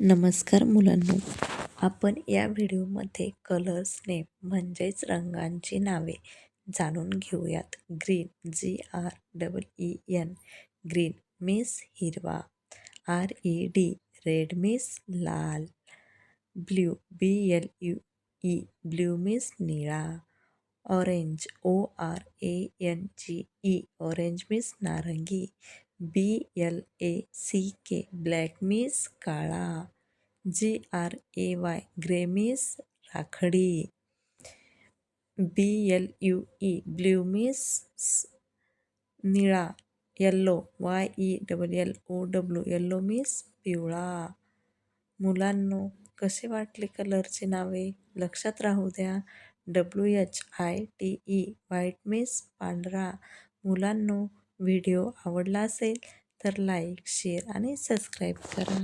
नमस्कार मुलांनो. आपण या व्हिडिओमध्ये कलर्स नेम म्हणजेच रंगांची नावे जाणून घेऊयात. Green G R double E N green means हिरवा. R E D red means लाल. Blue B L U E blue means निळा. Orange O R A N G E orange means नारंगी. B L A C K black means काळा. G R A Y grey means राखडी. B L U E blue means निळा. Yellow Y E double L O W yellow means पिवळा. मुलांनो कसे वाटले कलरची नावे? लक्षात राहू द्या. W H I T E white means पांढरा. मुलांनो व्हिडिओ आवडला असेल तर लाईक शेअर आणि सबस्क्राईब करा.